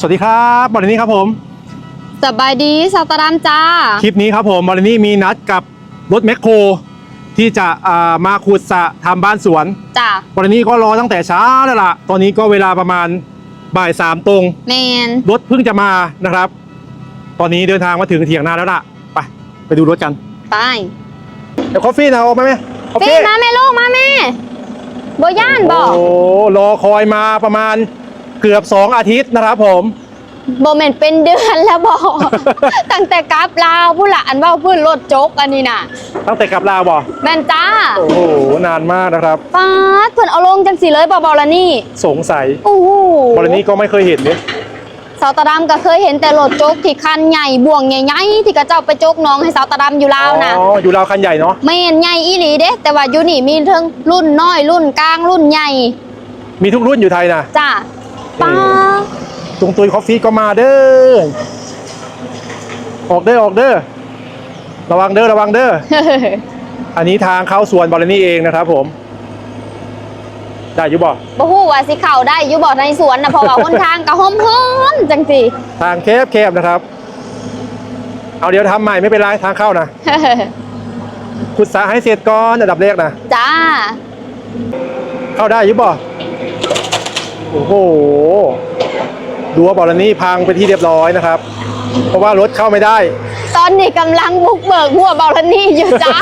สวัสดีครับบอลนี่ครับผมสบายดีสาวตารามจ้า คลิปนี้ครับผมบอลนี่มีนัดกับรถแมคโคร ที่จะอ่ามาขุดสระทำบ้านสวนจ้าบอลนี่ก็รอตั้งแต่เช้าแล้วล่ะ ตอนนี้ก็เวลาประมาณบ่ายสามตรงแมนรถเพิ่งจะมานะครับ ตอนนี้เดินทางมาถึงเถียงนาแล้วล่ะ ไปไปดูรถกันไปเดี๋ยวคอฟฟี่นะออกมาไหมคอฟพี่ฟี่มาแม่ลูกมาแม่โบย่านบอกโอ้รอคอยมาประมาณ เกือบสองอาทิตย์นะครับผมโบเมนเป็นเดือนแล้วบอก ตั้งแต่กราฟลาวผู้ละอันว่าพื้นรถโจกอันนี้น่ะ ตั้งแต่กลับลาวบ่แมนจ้า โอ้โหนานมากนะครับฟาดเพิ่นเอาลงจังสีเลยเบาๆละนี่สงสัยโอ้โหบอลนี่ก็ไม่เคยเห็นเนี่ยสาวตารามก็เคยเห็นแต่รถโจกที่คันใหญ่บ่วงใหญ่ๆที่กระเจ้าไปโจกน้องให้สาวตารามอยู่ลาวน่ะอ๋ออยู่ลาวคันใหญ่เนาะไม่เห็นใหญ่อีหลีเด้แต่ว่าอยู่นี่มีทั้งรุ่นน้อยรุ่นกลางรุ่นใหญ่ มีทุกรุ่นอยู่ไทยนะจ้า ป้าตุงตุยคอฟฟี่ก็มาเด้อ ออกเด้อออกเด้อ ระวังเด้อระวังเด้อ อันนี้ทางเข้าสวนบอลนี่เองนะครับผม ได้อยู่บ่บ่ฮู้ว่าสิเข้าได้อยู่บ่ในสวนน่ะเพราะว่าหนทางก็ห่มๆจังสิทางแคบแคบนะครับ เอาเดี๋ยวทำใหม่ไม่เป็นไรทางเข้านะ ขุดสระให้เสร็จก่อนอันดับแรกนะ จ้า เข้าได้อยู่บ่ โอ้โหดูว่าบอลนี่พังไปนที่เรียบร้อยนะครับ เพราะว่ารถเข้าไม่ได้ ตอนนี้กำลังบุกเบิกหัวเบาลนี่อยู่จ้า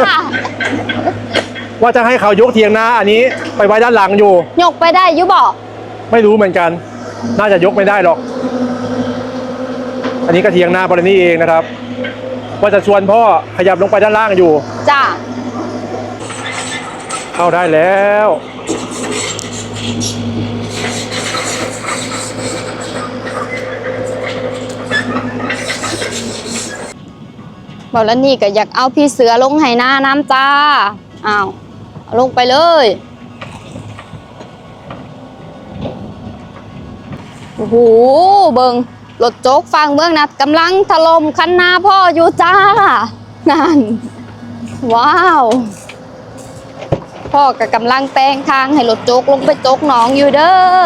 ว่าจะให้เขายกเทียงนาอันนี้ไปไว้ด้านหลังอยู่ ยกไปได้อยู่บ่ไม่รู้เหมือนกัน น่าจะยกไม่ได้หรอก อันนี้ก็เทียงนาบอลนี่เองนะครับ ว่าจะชวนพ่อขยับลงไปด้านล่างอยู่ จ้า เข้าได้แล้ว บาลนี่ก็อยากเอาพี่เสือลงให้หน้าน้ำจ้าอ้าวเอาลงไปเลยโอ้โหเบิงรถโจ๊กฟังเบื้องนะกำลังถล่มคันนาพ่ออยู่จ้านั่นว้าว พ่อก็กำลังแปลงทางให้รถโจ๊กลงไปโจ๊กหนองอยู่เด้อ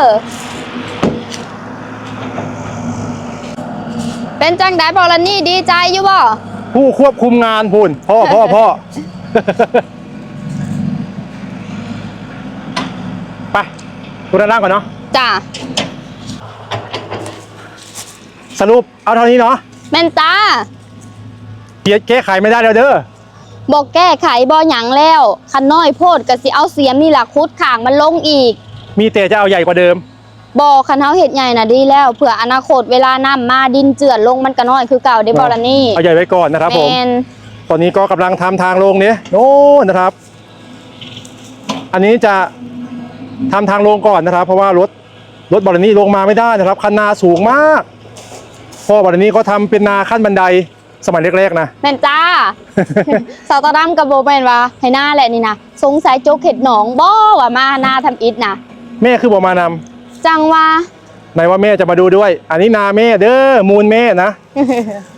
เป็นจังได้บอลนี่ดีใจอยู่บ่ ผู้ควบคุมงานพูนพ่อพ่อพ่อไปดูด้านล่างก่อนเนาะจ้าสรุปเอาเท่านี้เนาะแม่นจ้าเกียแก้ไขไม่ได้แล้วเด้อบอกแก้ไขบ่หยังแล้ว คันน้อยโพดก็สิเอาเสียมนี่ล่ะคุดข่างมันลงอีก มีแต่จะเอาใหญ่กว่าเดิม บ่คันเฮาเฮ็ดใหญ่น่ะดีแล้วเผื่ออนาคตเวลาน้ำมาดินเจือนลงมันก็น้อยคือเก่าได้บ่ล่ะนี่เอาใหญ่ไว้ก่อนนะครับผมแม่นตอนนี้ก็กำลังทำทางลงเนี้ยโน่นนะครับ อันนี้จะทำทางลงก่อนนะครับ เพราะว่ารถรถบอลนี่ลงมาไม่ได้นะครับ คันนาสูงมากพ่อบอลนี่ก็ทำเป็นนาขั้นบันไดสมัยแรกๆนะแม่นจ้าสาวตาดำกับโบแม่นว่าให้หน้าแหละนี่นะสงสัยโจกเห็ดหนองบ่ว่ามาหน้าทำอิฐนะแม่คือบอกมานำ จังว่าไหนว่าแม่จะมาดูด้วย อันนี้นาแม่เด้อมูลแม่นะ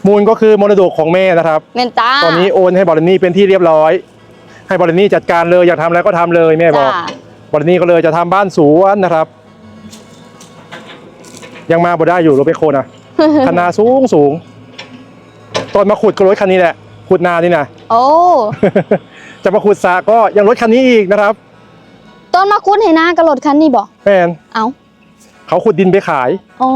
มูลก็คือมรดกของแม่นะครับแม่นจ้าตอนนี้โอนให้บอลนี่เป็นที่เรียบร้อย ให้บอลนี่จัดการเลยอยากทำอะไรก็ทำเลยแม่บอกจ้าบอลนี่ก็เลยจะทำบ้านสวนนะครับ ยังมาบ่ได้อยู่รถไปโคนอะคนาสูงสูงตอนมาขุดก็รถคันนี้แหละขุดนานี่นะโอ้จะมาขุดสระก็ยังรถคันนี้อีกนะครับ ต้นมาคุ้นให้หน้ากระโดดคันนี่บ่แฟนเอ้า เขาขุดดินไปขาย อ๋อ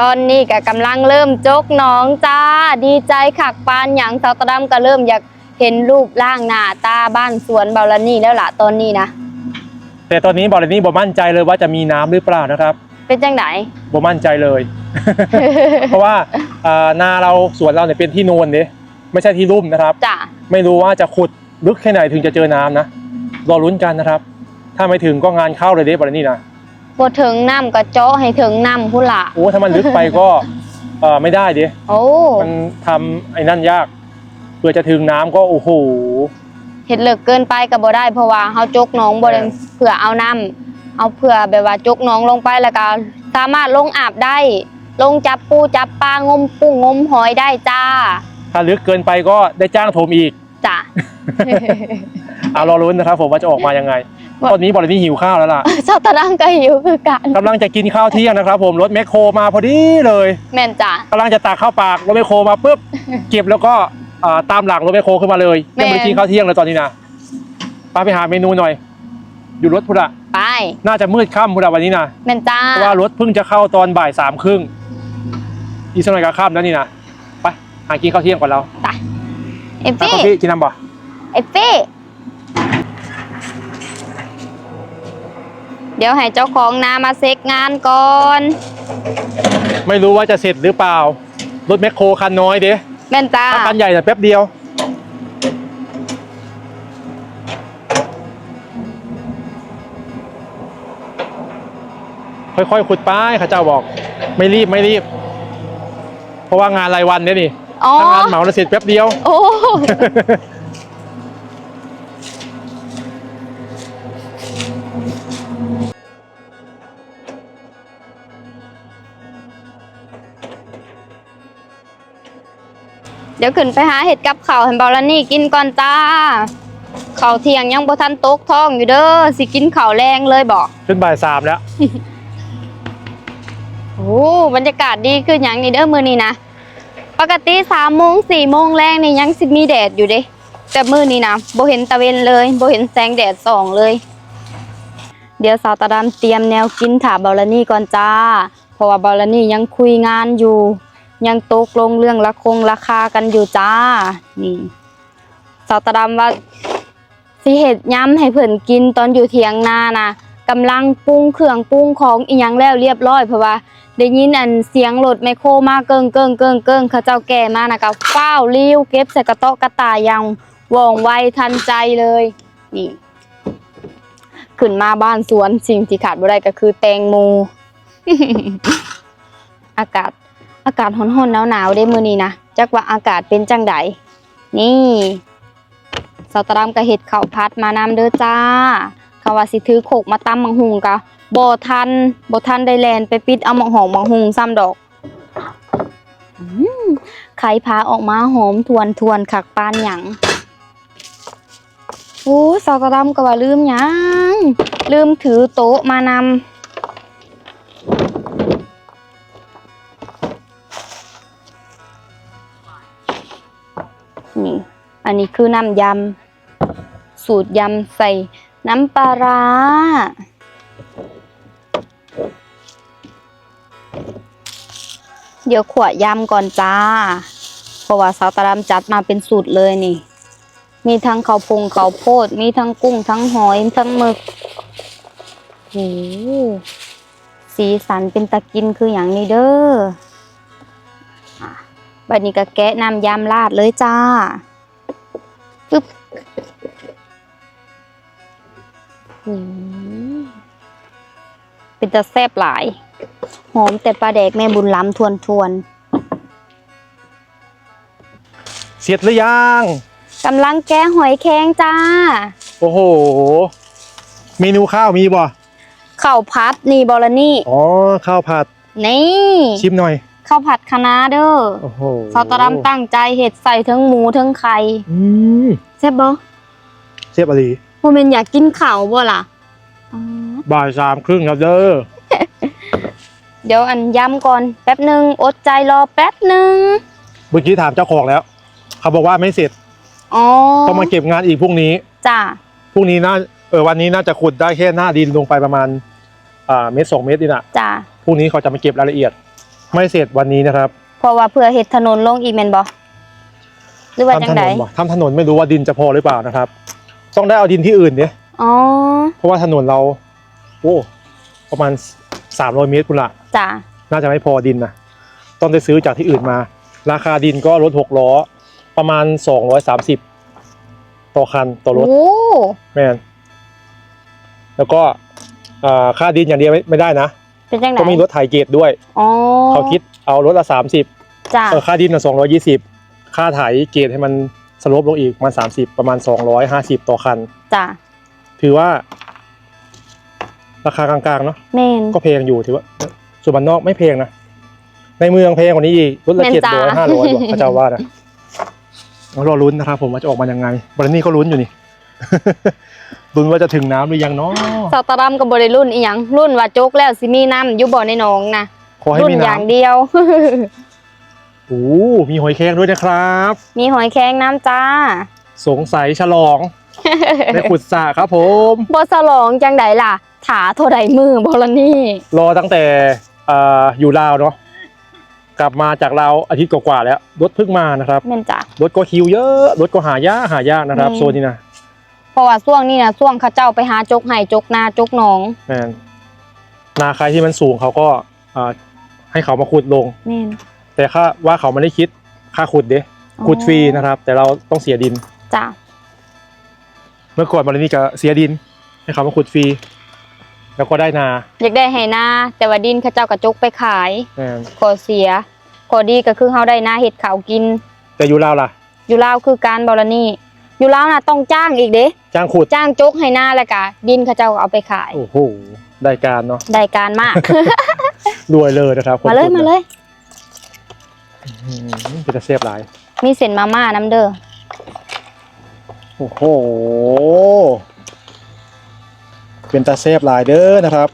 ตอนนี้ก็กำลังเริ่มจกหน้องจ้า ดีใจขักปานหยังสาวตาดำก็เริ่มอยากเห็นรูปร่างหน้าตาบ้านสวนเบาละนี่แล้วล่ะตอนนี้นะ แต่ตอนนี้บอลนี่บ่มั่นใจเลยว่าจะมีน้ำหรือเปล่านะครับเป็นจังไหน บ่มั่นใจเลย เพราะว่าอ่านาเราสวนเราเนี่ยเป็นที่โนนเนี่ยไม่ใช่ที่ลุ่มนะครับ จ้ะ ไม่รู้ว่าจะขุดลึกแค่ไหนถึงจะเจอน้ำนะรอลุ้นกันนะครับ ถ้าไม่ถึงก็งานเข้าเลยเด้บอลนี่นะบ่ถึงน้ำก็เจาะให้ถึงน้ำพุ่นละโอ้ถ้ามันลึกไปก็เออไม่ได้ดิโอ้มันทำไอ้นั่นยากเพื่อจะถึงน้ำก็โอ้โห เห็ดเลิกเกินไปก็บ่ได้เพราะว่าเฮาจกหน้องบ่ได้แม่นเพื่อเอาน้ำเอาเพื่อแบบว่าจกหน้องลงไปแล้วก็สามารถลงอาบได้ ลงจับปูจับปลางมปูงมหอยได้จ้าถ้าลึกเกินไปก็ได้จ้างโถมอีกจ้ะ เอารอลุ้นนะครับผมว่าจะออกมายังไง ตอนนี้บรินี่หิวข้าวแล้วล่ะเจ้าตะดังก็หิวคือกันกำลังจะกินข้าวเที่ยงนะครับ ผมรถแมคโครมาพอดีเลยแม่นจ้ะกำลังจะตักข้าวปากรถแมคโครมาปุ๊บเก็บแล้วก็อ่าตามหลังรถแมคโครขึ้นมาเลยแม่ยังไม่ได้กินข้าวเที่ยงเลยตอนนี้นะป้าไปหาเมนูหน่อย อยู่รถพุทธะไปน่าจะมืดค่ำพุทธะวันนี้นะแม่นจ้าเพราะว่ารถเพิ่งจะเข้าตอนบ่ายสามครึ่งอีกสักหน่อยก็ค่ำแล้วนี่นะไปหากินข้าวเที่ยงก่อนเราไปเอฟไปฟี่ข้าวพี่กินน้ำบ่เอฟฟี่ เดี๋ยวให้เจ้าของนามาเซ็กงานก่อน ไม่รู้ว่าจะเสร็จหรือเปล่า รถแมคโครคันน้อยเด้แม่นจ้าถ้าคันใหญ่แต่ะแป๊บเดียว ค่อยๆขุดป้ายข้าเจ้าบอก ไม่รีบไม่รีบ เพราะว่างานรายวันเนี่ยนี่อ๋อ ถ้างานเหมาแล้วเสร็จแป๊บเดียว โอ้ ดี๋ยวขึ้นไปหาเห็ดกับข้าวให้บอลนี่กินก่อนจ้าข้าวเที่ยงยังบ่ทันตกท้องอยู่เด้อสิกินข้าวแรงเลยบอกขึ้นบ่ายสามแล้ว โอ้บรรยากาศดีขึ้นอย่างนี้เด้อมื้อนี้นะปกติสามโมงสี่โมงแรงนี่ยังสิมีแดดอยู่เด้แต่มื้อนี้นะบ่เห็นตะเวนเลยบ่เห็นแสงแดดส่องเลย เดี๋ยวสาวตาดำเตรียมแนวกินถาบอลนี่ก่อนจ้า เพราะว่าบอลนี่ยังคุยงานอยู่ ยังตกลงเรื่องราคงราคากันอยู่จ้า นี่สาวตาดำว่าสิเห็ดย้ำให้เพิ่นกินตอนอยู่เถียงนานะกำลังปรุงเครื่องปรุงของอีหยังแล้วเรียบร้อยเพราะว่าได้ยินอันเสียงรถไมโครมาเกิงเกิงเกิงเกิงเขาเจ้าแก่มานะก็ฟ้าวริ้วเก็บใส่กระตาะกระตายย่างว่องไวทันใจเลย นี่ ขึ้นมาบ้านสวนสิ่งที่ขาดบ่ได้ก็คือแตงโมอากาศ อากาศร้อนๆหนาวๆได้มื้อนี้นะจักว่าอากาศเป็นจังใดนี่สาวตรามก็เฮ็ดข้าวผัดมานำเด้อจ้าเขว่าสิถือโขกมาตำมังหุงกะบ่ทันบ่ทันได้แลนไปปิดเอามังหองมังหุงซ้ำดอกอไข่พาออกมาหอมทวนทวนๆคักปานหยังโอ้สาวตรามก็ว่าลืมหยังลืมถือโต๊ะมานำ นี่ อันนี้คือน้ำยำ สูตรยำใส่น้ำปลาร้า เดี๋ยวขวดยำก่อนจ้า เพราะว่าสาวตารามจัดมาเป็นสูตรเลยนี่ มีทั้งข้าวพงข้าวโพด มีทั้งกุ้งทั้งหอยทั้งหมึกโอ้โหสีสันเป็นตะกินคืออย่างนี้เด้อ บัดนี้ก็แกะน้ำยำราดเลยจ้าปึ๊บหืมเป็นตะแซบหลาย หอมแต่ปลาแดกแม่บุญล้ำทวนทวนเสร็จหรือยังๆกำลังแกะหอยแครงจ้า โอ้โห เมนูข้าวมีบ่ข้าวผัดนี่บอลนี่ อ๋อ ข้าวผัด นี่ ชิมหน่อย ข้าวผัดคะน้าเด้อโอ้โหซอสตะดำตั้งใจเห็ดใส่ทั้งหมูทั้งไข่อืมแซ่บบ่เสียบอะไรโมเมนอยากกินข้าวบ่ล่ะอ๋อบ่ายสามครึ่งครับเด้อเดี๋ยวอันย้ำก่อนแป๊บหนึ่งอดใจรอแป๊บหนึ่งเมื่อกี้ถามเจ้าของแล้ว เขาบอกว่าไม่เสร็จอ๋อต้องมาเก็บงานอีกพรุ่งนี้จ้าพรุ่งนี้น่าเออวันนี้น่าจะขุดได้แค่หน้าดินลงไปประมาณอ่าเมตรสองเมตรนี่นะจ้าพรุ่งนี้เขาจะมาเก็บรายละเอียด ไม่เสร็จวันนี้นะครับเพราะว่าเพื่อเห็ดถนนลงอีกแมนบอหรือว่าจัทำถงนไดนบ่ทำถนนไม่รู้ว่าดินจะพอหรือเปล่านะครับ ต้องได้เอาดินที่อื่นเนี่ยอ๋อเพราะว่าถนนเรา โอ้ประมาณสามร้อยเมตรคุณละจ้าน่าจะไม่พอดินนะต้องได้ซื้อจากที่อื่นมา ราคาดินก็รถหกล้อ ประมาณสองร้อยสามสิบต่อคันต่อรถโอ้แม่นแล้วก็อ่าค่าดินอย่างเดียวไม่ไม่ได้นะ เป็นจังไดก็มีรถไถเกตด้วย อ๋อเขาคิดเอารถละสามสิบจ้าเออค่าดินละสองร้อยี่สิบค่าไถเกตให้มันสลบลงอีกประมาณสามสิบประมาณสองร้อยห้าสิบต่อคัน จ้าถือว่า ราคากลางๆเนาะแมนก็แพงอยู่ถือว่า ส่วนบ้านนอกไม่แพงนะ ในเมืองแพงกว่านี้อีกรถละแม่นเจ็ดจ้าร้อยห้าร้อยพระเจ้าว่านะเรารอลุ้นนะครับผมว่าจะออกมายังไงบรนนี่ก็ลุ้นอยู่นี่ ลุ้นว่าจะถึงน้ำหรือยังเนาะสตารัมกับบริรุ่นอีหยังรุ่นว่าจกแล้วสิมีน้ำอยู่บ่ในหนองนะขอให้รุ่นมีอย่างน้ำเดียว โอ้มีหอยแครงด้วยนะครับ มีหอยแครงน้ำจ้าสงสัยฉลองได้ขุดสระครับผม บ่สลองจังใดล่ะ ถาเท่าใดมือบอลนี่รอตั้งแต่เอ่ออยู่ลาวเนาะกลับมาจากลาวอาทิตย์กว่าๆแล้วรถเพิ่งมานะครับแม่นจ้ะ รถก็คิวเยอะรถก็หายากหายากนะครับอืมโซนนี้นะ เพราะว่าช่วงนี้นะช่วงเขาเจ้าไปหาจกไห้จกนาจกหนองแมนนาใครที่มันสูงเขาก็อ่าให้เขามาขุดลง แม่นแต่ค่าว่าเขาไม่ได้คิดค่าขุดเด้ขุดฟรีนะครับ แต่เราต้องเสียดิน จ้ะเมื่อก่อนมาเลนี่ก็เสียดิน ให้เขามาขุดฟรีแล้วก็ได้นาอยากได้ไห้นาแต่ว่าดินเขาเจ้าก็จกไปขายแมนขอเสียขอดีก็คือเฮาได้นาเห็ดขาวกิน แต่อยู่ลาวล่ะ อยู่ลาวคือการบอลนี่อยู่ลาวน่ะต้องจ้างอีกเด้ จ้างขุดจ้างจกให้นาแล้วก็ดินเขาเจ้าก็เอาไปขายโอ้โหได้การเนาะได้การมากรวยเลยนะครับคนมาเลยขุดมาเลยอืมเป็นตะเสียบหลายมีเส้นมาม่าน้ำเด้อโอ้โหเป็นตาเซฟหลายเด้อนะครับ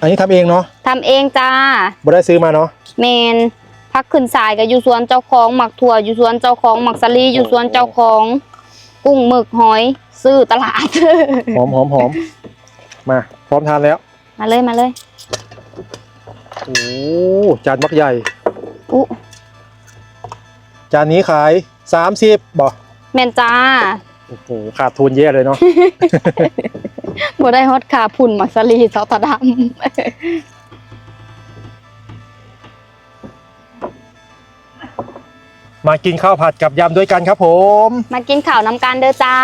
อันนี้ทำเองเนาะทำเองจ้าบ่ได้ซื้อมาเนาะเมนพักขึ้นสายก็อยู่สวนเจ้าของหมักถั่วอยู่สวนเจ้าของหมักสลีอยู่สวนเจ้าของ กุ้งหมึกหอยซื้อตลาด หอมหอมหอมมา พร้อมทานแล้ว มาเลยมาเลยโอ้จานมักใหญ่ อุ๊จานนี้ขายสามสิบบ่แมนจ้าโอ้โหขาดทุนแย่เลยเนาะบ่ได้ฮอตขาพุ่นหมักสลีเสาตาด มากินข้าวผัดกับยำด้วยกันครับผมำมากินข้าวน้ำกันเด้อจ้า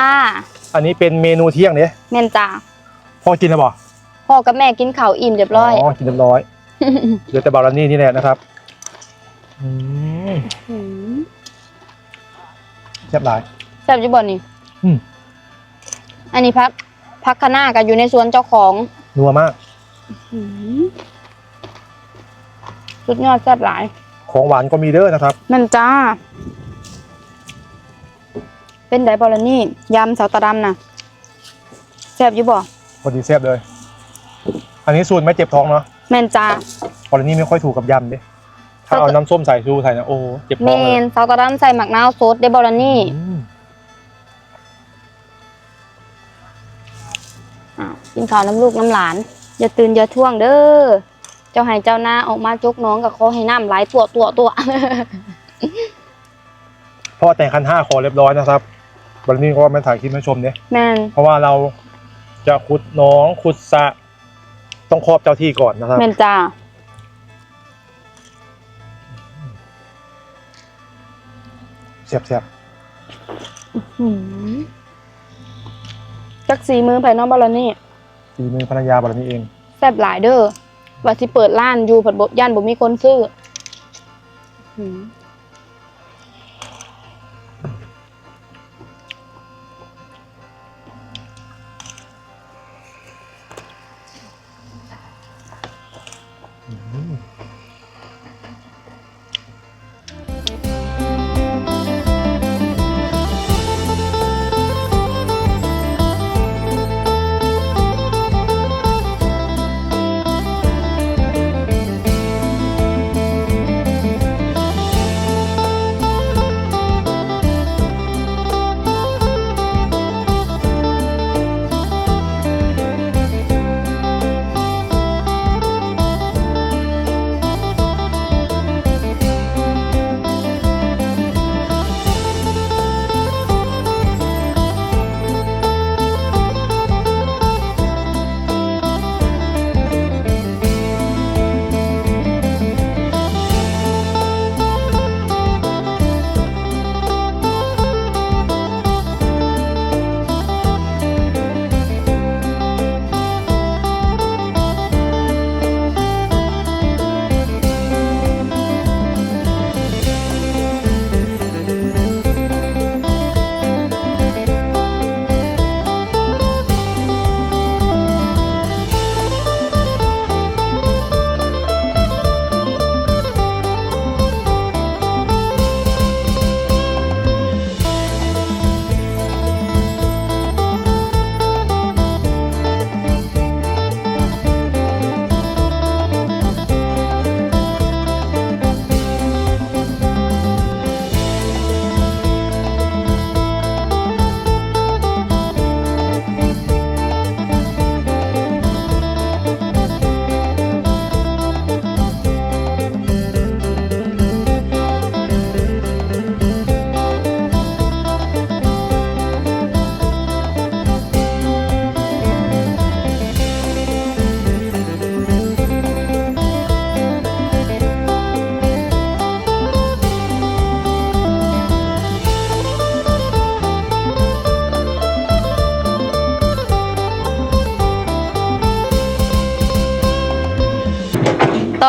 อันนี้เป็นเมนูเที่ยงเนี่ยแมนจ้าพ่อกินแล้วบ่พ่อกับแม่กินข้าวอิ่มเรียบร้อยอ๋อกินเรียบร้อยเหลือแต่บารานี่นี่แหละนะครับอืมหืมแซ่บหลายแซ่บอยู่บ่นี่อืมอันนี้พักพักคะน้าก็อยู่ในสวนเจ้าของนัวมากหืมสุดยอดแซ่บหลาย ของหวานก็มีเด้อนะครับ นั่นจ้า เป็นไดบอลนี่ยำเสาตาดำนะแซ่บอยู่บ่พอดีแซ่บเลย อันนี้สูตรไม่เจ็บท้องเนาะแมนจ้าพอดีนี่ไม่ค่อยถูกกับยำดิถ้าเอาน้ำส้มใส่ชูใส่นะโอ้เจ็บเมท้องเลยนเสาตาดำใส่หมักนาวสดเดบอลนี่อืมอ้าวกินข้าวน้ำลูกน้ำหลาน อย่าตื่นอย่าท่วงเด้อ เจ้าให้เจ้าหน้าออกมาจกน้องกับขอให้น้ำไหลตัวตัวตัวพ่อแต่งคันห้าขอเรียบร้อยนะครับ วันนี้ก็มาถ่ายคลิปให้ชมเนี่ยแมนเพราะว่าเราจะขุดหน้องขุดสระต้องครอบเจ้าที่ก่อนนะครับแมนจ้าเสียบเสียบหืมจักสีมือไปเน้องบอลนี่ฝีมือภรรยาบารนี้เองแซ่บหลายเด้อ ว่าสิเปิดร้านอยู่ผัดบย่านบ่มีคนซื้อ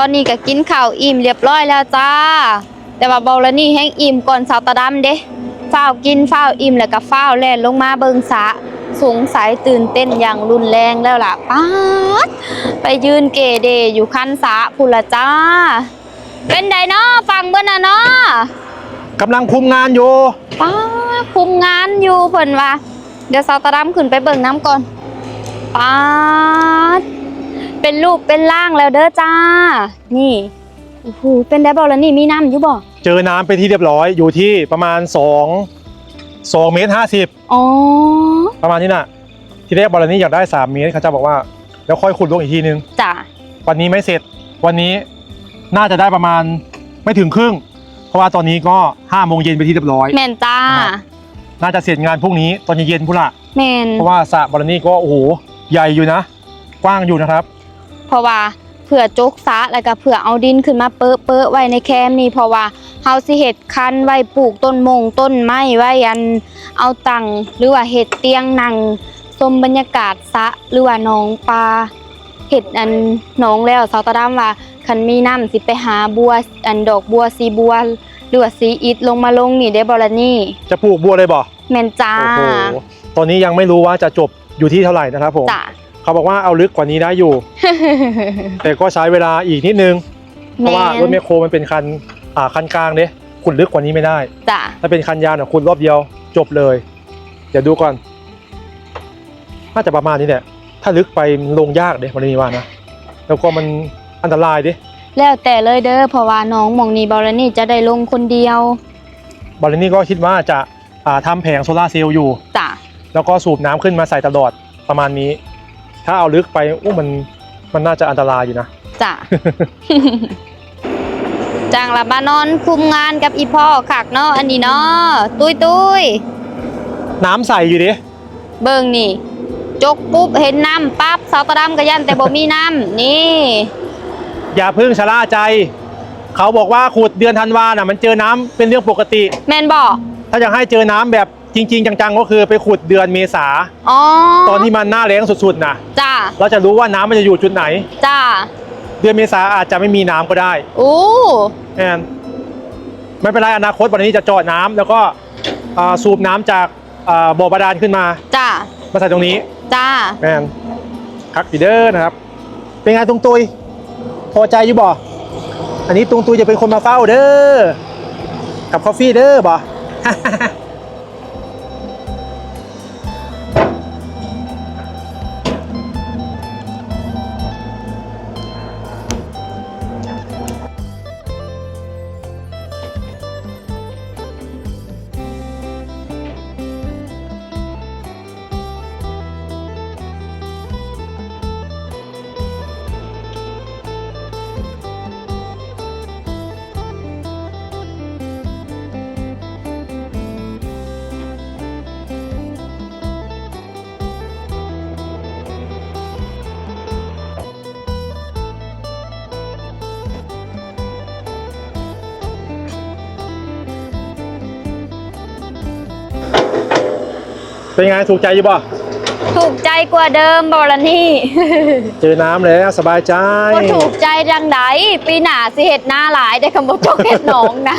อนนี้ก็กินข้าวอิ่มเรียบร้อยแล้วจ้า แต่ว่าเบาละนี่แห้งอิ่มก่อนสาวตาดำเด้ฝ้าวกินฝ้าวอิ่มแล้วก็ฝ้าวแล่นลงมาเบิงสระสงสัยตื่นเต้นอย่างรุนแรงแล้วล่ะป๊าดไปยืนเกเดอยู่คันสระพุนละจ้า เป็นไดเนาะฟังเบิ่นน่ะเนาะกำลังคุมงานอยู่ป้าคุมงานอยู่เพิ่นว่า เดี๋ยวสาวตาดำขึ้นไปเบิ่งน้ำก่อนป้าด เป็นรูปเป็นร่างแล้วเด้อจ้า นี่โอ้โหเป็นได้บ่แล้วนี่มีน้ำอยู่บ่เจอน้ำเป็นที่เรียบร้อยอยู่ที่ประมาณ2 2เมตร50 อ๋อประมาณนี้น่ะ ทีแรกบอลนี้อยากได้ 3 เมตรเขาจะบอกว่าแล้วค่อยขุดลงอีกทีนึง จ้ะวันนี้ไม่เสร็จ วันนี้น่าจะได้ประมาณไม่ถึงครึ่ง เพราะว่าตอนนี้ก็5โมงเย็นไปนที่เรียบร้อย แม่นจ้าครับ น่าจะเสร็จงานพรุ่งนี้ตอนเย็นๆพุ่นละแม่นเพราะว่าสระบอลนี่ก็โอ้โหใหญ่อยู่นะ กว้างอยู่นะครับเพ ราะว่าเผื่อจกสระแล้วก็เผื่อเอาดินขึ้นมาเปอะเปอะไว้ในแคมป์นี่เพราะว่าเฮาสิเฮ็ดคันไว้ปลูกต้นมงต้นไม้ไว้อันเอาตังหรือว่าเฮ็ดเตียงนั่งชมบรรยากาศสระหรือว่าหนองปลาเฮ็ดอันหนองแล้วสาวตาดำว่าคันมีน้ำสิไปหาบัวอันดอกบัวสีบัวหรือว่าสีอิฐลงมาลงนี่ได้บ่ล่ะนี่จะปลูกบัวเลยบ่แม่นจ้าโอ้โหตอนนี้ยังไม่รู้ว่าจะจบอยู่ที่เท่าไหร่นะครับผมจ้า เขาบอกว่าเอาลึกกว่านี้ได้อยู่ แต่ก็ใช้เวลาอีกนิดนึง เพราะว่ารถแมคโครมันเป็นคันอ่าคันกลางเด้ขุดลึกกว่านี้ไม่ได้จ้าถ้าเป็นคันยาวเนี่ยขุดรอบเดียวจบเลย เดี๋ยวดูก่อนน่าจะประมาณนี้แหละถ้าลึกไปมันลงยากเด้มันนี่ว่านะแล้วก็มันอันตรายเด้แล้วแต่เลยเด้อเพราะว่าน้องหมองนี้บอลนี่จะได้ลงคนเดียวบอลนี่ก็คิดว่าจะอ่าทำแผงโซลาร์เซลล์อยู่จ้ะแล้วก็สูบน้ำขึ้นมาใส่ตลอดประมาณนี้ ถ้าเอาลึกไปอู้มันมันน่าจะอันตรายอยู่นะ จ้ะจังละบานอนคุมงานกับอีพ่อคักเนาะอันนี้เนาะตุยตุยน้ำใสอยู่ดิเบิ่งนี่ จกปุ๊บเห็นน้ำปั๊บสาวตะดำกระยันแต่บ่มีน้ำนี่ อย่าเพิ่งชะล่าใจ เขาบอกว่าขุดเดือนธันวาน่ะมันเจอน้ำเป็นเรื่องปกติ แม่นบ่ถ้าอยากให้เจอน้ำแบบ จริง ๆ จังๆ ก็คือไปขุดเดือนเมษา อ๋อตอนที่มันหน้าแล้งสุดๆนะจ้าเราจะรู้ว่าน้ำมันจะอยู่จุดไหน จ้าเดือนเมษาอาจจะไม่มีน้ำก็ได้อู้แอนไม่เป็นไรอนาคตวันนี้จะเจาะน้ำแล้วก็อ่าสูบน้ำจากอ่าบ่อบาดาลขึ้นมาจ้ามาใส่ตรงนี้จ้าแมนคักปีเดอร์นะครับ เป็นไงตุงตุยพอใจอยู่บ่อันนี้ตุงตุยจะเป็นคนมาเฝ้าเด้อกับคอฟฟี่เด้อบ่ เป็นไงถูกใจอยู่บ่ถูกใจกว่าเดิมบอลนี่ เจอน้ำแล้วสบายใจก็ถูกใจดังไดปีหน้าสิเห็ดหน้าหลายได้คำบอกจกเห็ดหนองนะ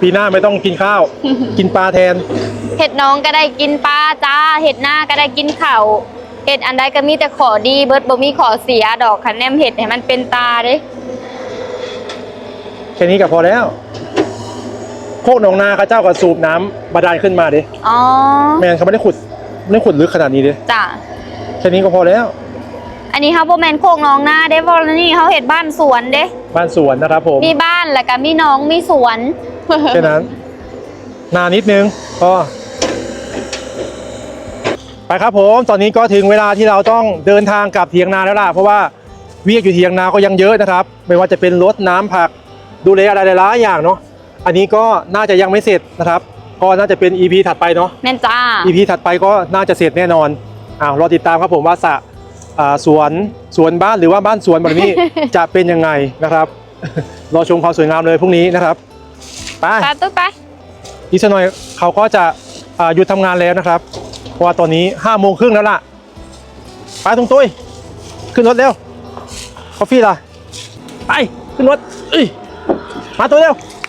ปีหน้าไม่ต้องกินข้าว กินปลาแทน เห็ดหน้องก็ได้กินปลาจ้า เห็ดหน้าก็ได้กินเข่าวเห็ดอันใดก็มีแต่ขอดีเบิดบ่มีขอเสียดอกคันแนมเห็ดให้มันเป็นตาเด้แค่นี้ก็พอแล้ว โคกหนองนาเขาเจ้าก็สูบน้ำบาดาลขึ้นมาดิอ๋อแมนเขาไม่ได้ขุดไม่ได้ขุดลึกขนาดนี้ดิจ้ะแค่นี้ก็พอแล้ว อันนี้เขาบ่แม่นโคกหน้องนาเด้บอลนี่เขาเห็ดบ้านสวนเด้บ้านสวนนะครับผมมีบ้านแล้วก็มีหน้องมีสวนแค่นั้นนานนิดนึงก็ไปครับผมตอนนี้ก็ถึงเวลาที่เราต้องเดินทางกลับเทียงนาแล้วล่ะเพราะว่าเวียกอยู่เทียงนาก็ยังเยอะนะครับ ไม่ว่าจะเป็นรถน้ำผักดูแลอะไรหลายๆอย่างเนาะ อันนี้ก็น่าจะยังไม่เสร็จนะครับ ก็น่าจะเป็น EP ถัดไปเนาะแม่นจ้า EP ถัดไปก็น่าจะเสร็จแน่นอนอ้าวรอติดตามครับผมว่าสระอ่าสวนสวนบ้านหรือว่าบ้านสวนแบบนี้ จะเป็นยังไงนะครับ รอชมความสวยงามเลยพรุ่งนี้นะครับไปไปตุ๊กไปอีกสักหน่อยเขาก็จะอ่าหยุดทำงานแล้วนะครับเพราะว่าตอนนี้ห้าโมงครึ่งแล้วล่ะไปตรงตุ้ยขึ้นรถเร็วคอฟฟี่ล่ะไปขึ้นรถเอ้ยมาตัวเร็วเอ้ย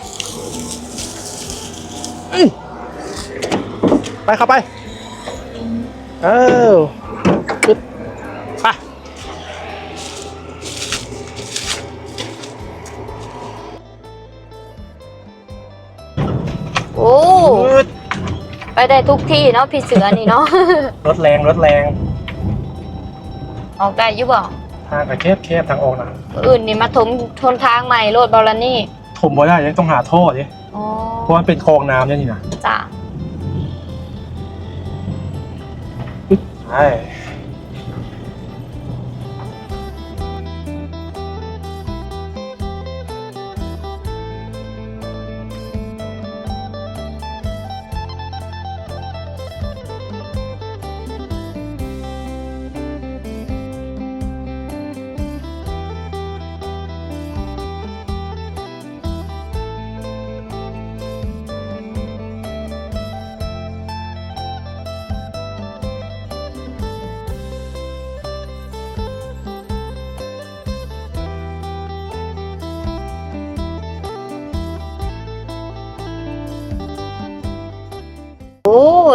ไปเข้าไป เออปึ๊ดไปโอ้ไปได้ทุกที่เนาะพี่เสือนี่เนาะ รถแรงรถแรงออกได้อยุบ่ทางกับแคบแคบทางออกนะอื่นนี่มาถมทนทางใหม่โลดบอลนี่ถมบ่ได้ยังต้องหาท่อดิอ๋อเพ ราะมันเป็นคลองน้ำเนี่ยนี่นะจ้ะ ใช่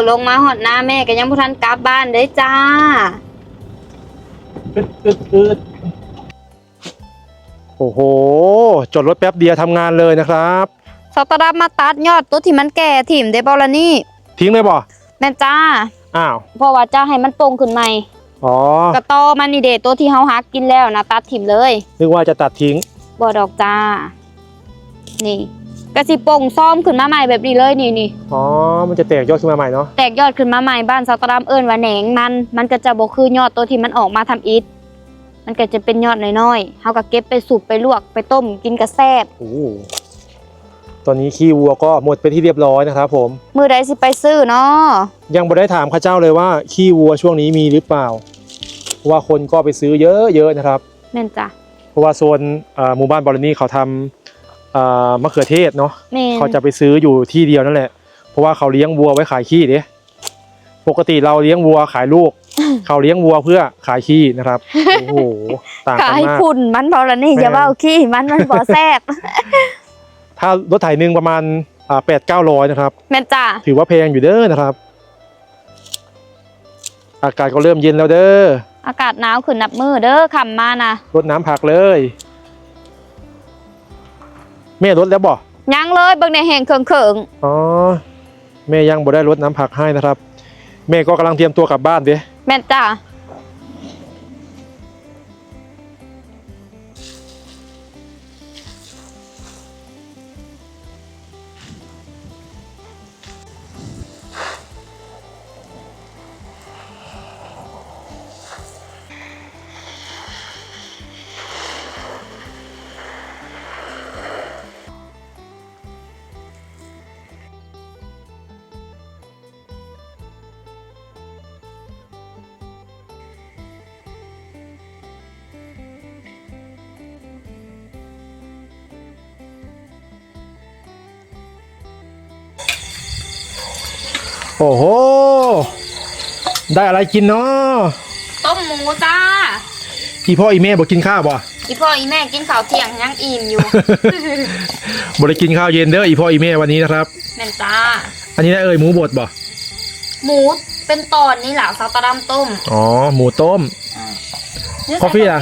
ลงมาหอดหน้าแม่ก็ยังบ่ทันกลับบ้านเด้จ้าอึดอึดอึดโอ้โห จอดรถแป๊บเดียวทำงานเลยนะครับ สตาร์ทมาตัดยอดตัวที่มันแก่ถิ่มเด้บอลนี่ ทิ้งเลยบ่แม่นจ้า อ้าว เพราะว่าจะให้มันโป่งขึ้นใหม่อ๋อ กระตอมันนี่เดตัวที่เฮาหักกินแล้วนะตัดถิ่มเลย นึกว่าจะตัดทิ้งบ่ดอกจ้า นี่ กระสิโป่งซ่อมขึ้นมาใหม่แบบนี้เลยนี่นี่อ๋อ มันจะแตกยอดขึ้นมาใหม่เนาะแตกยอดขึ้นมาใหม่บ้านสตาร์ทเอิ้นว่าแหนงมัน มันก็จะบ่คือยอดตัวที่มันออกมาทำอิฐมันก็จะเป็นยอดน้อยๆเฮาก็เก็บไปสุกไปลวกไปต้มกินกระแซบโอ้โหตอนนี้ขี้วัวก็หมดไปที่เรียบร้อยนะครับผม มือใดสิไปซื้อเนาะยังไม่ได้ถามข้าเจ้าเลยว่าขี้วัวช่วงนี้มีหรือเปล่าเพราะว่าคนก็ไปซื้อเยอะๆนะครับแม่นจ้ะเพราะว่าโซนเอ่อหมู่บ้านบอลนี่เขาทำเอ่อ มะเขือเทศเนาะแม่นเขาจะไปซื้ออยู่ที่เดียวนั่นแหละ เพราะว่าเขาเลี้ยงวัวไว้ขายขี้เด้ปกติเราเลี้ยงวัวขายลูก เขาเลี้ยงวัวเพื่อขายขี้นะครับโอ้โหต่างกัขานยมากพุ่นมันพอละนี่แม่นอย่าเว้าขี้มันมันบ่แซ่บถ้ารถไถหนึ่งประมาณแปดเก้าร้อยนะครับ แม่นจ้ะถือว่าแพงอยู่เด้อนะครับ อากาศก็เริ่มเย็นแล้วเด้ออากาศหนาวขึ้นนับมือเด้อค่ำมานะรดน้ำผักเลย แม่รดแล้วบ่ยังเลยเบิ่งในแห่งเคิงเคิงอ๋อแม่ยังบ่ได้รดน้ำผักให้นะครับ แม่ก็กำลังเตรียมตัวกลับบ้านเด้ๆแม่นจ้ะ โอ้โห ได้อะไรกินเนาะต้มหมูจ้า อีพ่ออีแม่บอกกินข้าวบ่ อีพ่ออีแม่กินข้าวเที่ยงยังอิ่มอยู่บ่ได้กินข้าวเย็นเด้ออีพ่ออีแม่วันนี้นะครับ แม่นจ้า อันนี้ได้เอ่ยหมูบดบ่ หมูเป็นตอนนี่แหละซาตาดำต้มอ๋อ หมูต้ม คอฟฟี่ล่ะ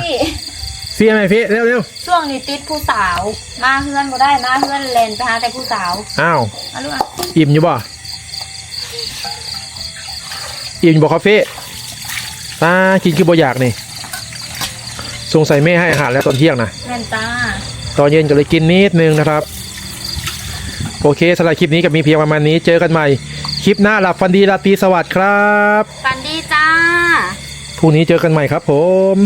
เฟียไหมพี่เร็วเร็วช่วงนี้ติดผู้สาว มาเฮือนก็ได้มาเฮือนเลนไปหาแต่ผู้สาว อ้าวมาลูกอะอิ่มอยู่บ่ อิ่มอยู่บ่คาเฟ่ตากินคือบ่อยากนี่สงสัยแม่ให้อาหารแล้วตอนเที่ยงนะแม่นจ้าตอนเย็นก็เลยกินนิดนึงนะครับ โอเคสำหรับคลิปนี้ก็มีเพียงประมาณนี้เจอกันใหม่ คลิปหน้าหลับฟันดีราตรีสวัสดิ์ครับปันดีจ้า พรุ่งนี้เจอกันใหม่ครับผม